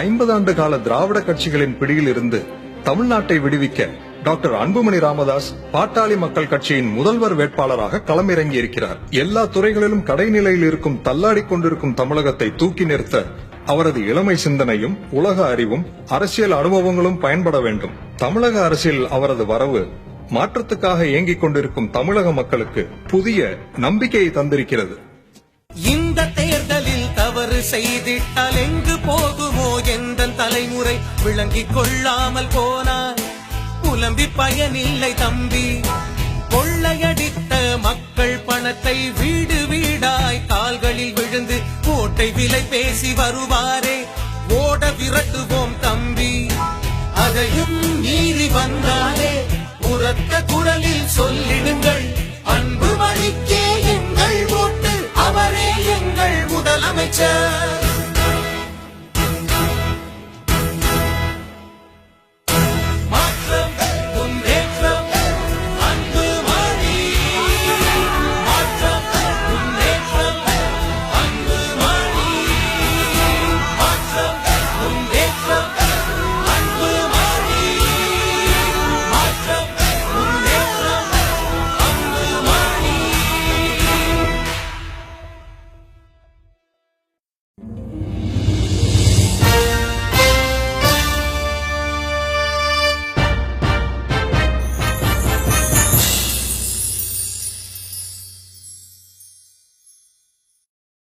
ஐம்பது ஆண்டு கால திராவிட கட்சிகளின் பிடியில் இருந்து தமிழ்நாட்டை விடுவிக்க டாக்டர் அன்புமணி ராமதாஸ் பாட்டாளி மக்கள் கட்சியின் முதல்வர் வேட்பாளராக களமிறங்கி இருக்கிறார் எல்லா துறைகளிலும் கடைநிலையில் இருக்கும் தள்ளாடி கொண்டிருக்கும் தமிழகத்தை தூக்கி நிறுத்த அவரது இளமை சிந்தனையும் உலக அறிவும் அரசியல் அனுபவங்களும் பயன்பட வேண்டும். தமிழக அரசியல் அவரது வரவு மாற்றத்துக்காக இயங்கிக் கொண்டிருக்கும் தமிழக மக்களுக்கு புதிய நம்பிக்கையை தந்திருக்கிறது. தவறு செய்திட்டால் எங்கு போகுமோ எந்த தலைமுறை? விளங்கிக் கொள்ளாமல் போனார் புலம்பி பயனில்லை தம்பி. கொள்ளையடித்த மக்கள் பணத்தை வீடு வீடாய் கால்களில் விழுந்து கோட்டை விலை பேசி வருவாரே. ஓட விரட்டுவோம் தம்பி. அதையும் மீறி வந்தாலே உரத்த குரலில் சொல்லிடுங்கள். time.